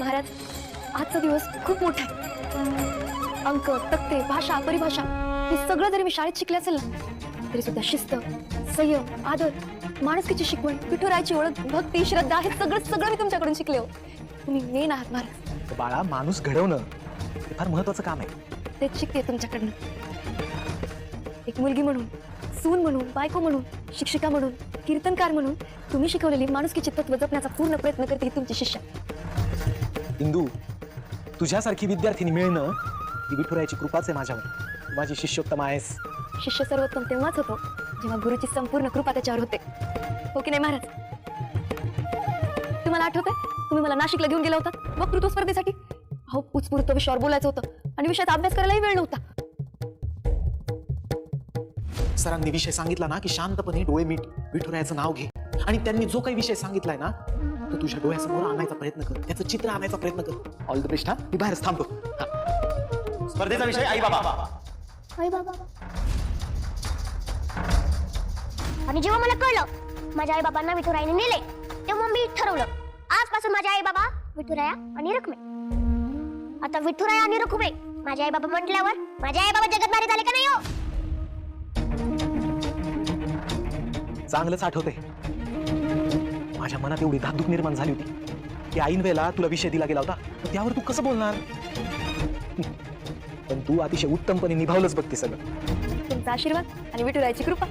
महाराज आजचा दिवस खूप मोठा आहे. अंक तक्ते भाषा परिभाषा हे सगळं जरी मी शाळेत शिकले असेल ना तरी सुद्धा शिस्त संयम आदर माणुसकीची शिकवण विठुरायची ओळख भक्ती श्रद्धा हे सगळं सगळं मी तुमच्याकडून शिकले हो. तुम्ही मेन आहात महाराज. बाळा माणूस घडवणं हे फार महत्वाचं काम आहे. तेच शिकते तुमच्याकडनं. एक मुलगी म्हणून सून म्हणून बायको म्हणून शिक्षिका म्हणून कीर्तनकार म्हणून तुम्ही शिकवलेली माणुसकीची तत्व जपण्याचा पूर्ण प्रयत्न करते ही तुमची शिष्या. इंदू तुझ्यासारखी विद्यार्थिनी मिळणं ही विठुरायाची कृपाच आहे माझ्यावर. माझी शिष्योत्तम आहेस. शिष्य सर्वोत्तम तेव्हाच होतो जेव्हा गुरुची संपूर्ण कृपा त्याच्यावर होते. हो की नाही महाराज? तुम्हाला आठवतंय? तुम्ही मला नाशिकला घेऊन गेला होता वक्तृत्व स्पर्धेसाठी? हो पुचपुरतो विषयावर बोलायचं होतं आणि विषयाचा अभ्यास करायलाही वेळ नव्हता. सरांनी विषय सांगितला ना की शांतपणे डोळे मीट विठुरायाचं नाव घे. आणि त्यांनी जो काही विषय सांगितलाय ना तो तुझ्या डोळ्यासमोर आणायचा प्रयत्न कर. त्याचं चित्र आणायचा प्रयत्न कर. ऑल द बेस्ट हा? मी बाहेरच थांबतो. हा. स्पर्धेचा विषय आई बाबा. आई बाबा. आणि जेव्हा मला कळलं माझ्या आई बाबांना विठुरायाने नेले तेव्हा मी ठरवलं आजपासून माझे आई बाबा विठुराया आणि रखमे आता विठुराया आणि रखुमे माझे आई बाबा म्हटल्यावर माझे आई बाबा जगत मारे झाले का नाही हो? चांगलंच आठवतंय. माझ्या मनात एवढी धाकधूक निर्माण झाली होती की ऐन वेळेला तुला विषय दिला गेला होता. तर त्यावर तू कसं बोलणार? पण तू अतिशय उत्तमपणे निभावलंच बघ ते सगळं. तुमचा आशीर्वाद आणि विठुरायाची कृपा.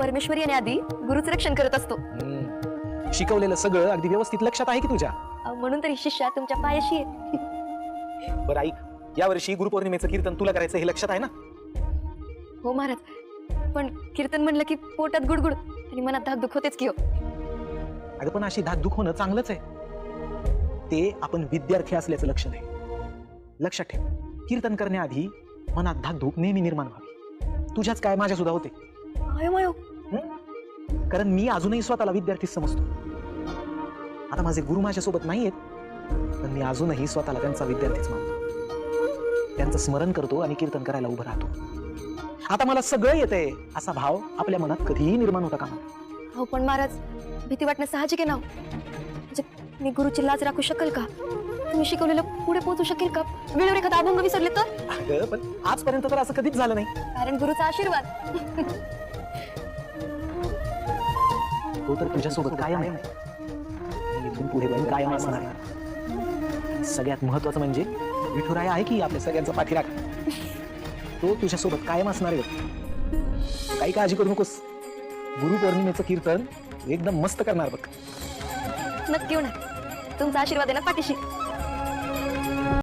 परमेश्वरी आणि आधी गुरुचं रक्षण करत असतो. हम्म. शिकवलेलं सगळं अगदी व्यवस्थित लक्षात आहे की तुझ्या? अहो, म्हणून तरी शिष्या तुमच्या पायाशी आहे बरं ऐक यावर्षी गुरुपौर्णिमेचं कीर्तन तुला करायचं हे लक्षात आहे ना? हो महाराज. पण कीर्तन म्हणलं की पोटात गुडगुड. आणि मनात धाकधुक होतेच की हो. अगं पण अशी धाकधूक होणं चांगलंच आहे. ते आपण विद्यार्थी असल्याचं लक्षण आहे. लक्षात ठेव. कीर्तन करण्याआधी मनात धाकधूक नेहमी निर्माण व्हावी. तुझ्याच काय माझ्या सुद्धा होते. हं? कारण मी अजूनही स्वतःला विद्यार्थीच समजतो. आता माझे गुरु माझ्यासोबत नाही आहेत पण मी अजूनही स्वतःला त्यांचा विद्यार्थीच मानतो. त्यांचं स्मरण करतो आणि कीर्तन करायला उभं राहतो. आता मला सगळं येतंय असा भाव आपल्या मनात कधीही निर्माण होता कामा. नये. हो पण महाराज भीती वाटणं साहजिक आहे ना. म्हणजे मी गुरुची लाज राखू शकेल का? तुम्ही शिकवलेलं पुढे पोहोचू शकेल का? वेळेवर एखादा अभंग विसरले तर? अगं पण आजपर्यंत तर असं कधीच झालं नाही. कारण गुरुचा आशीर्वाद. तो तर तुझ्यासोबत कायम आहे. आणि इथून पुढे पण कायम असणार आहे. सगळ्यात महत्वाचं म्हणजे विठुराया आहे की आपल्या सगळ्यांचा पाठीराख? तो तुझ्यासोबत कायम असणार आहे. काही काळजी करू नकोस. गुरु पौर्णिमेचं कीर्तन एकदम मस्त करणार बघ. नक्की होणार. तुमचा आशीर्वाद आहे ना पाठीशी?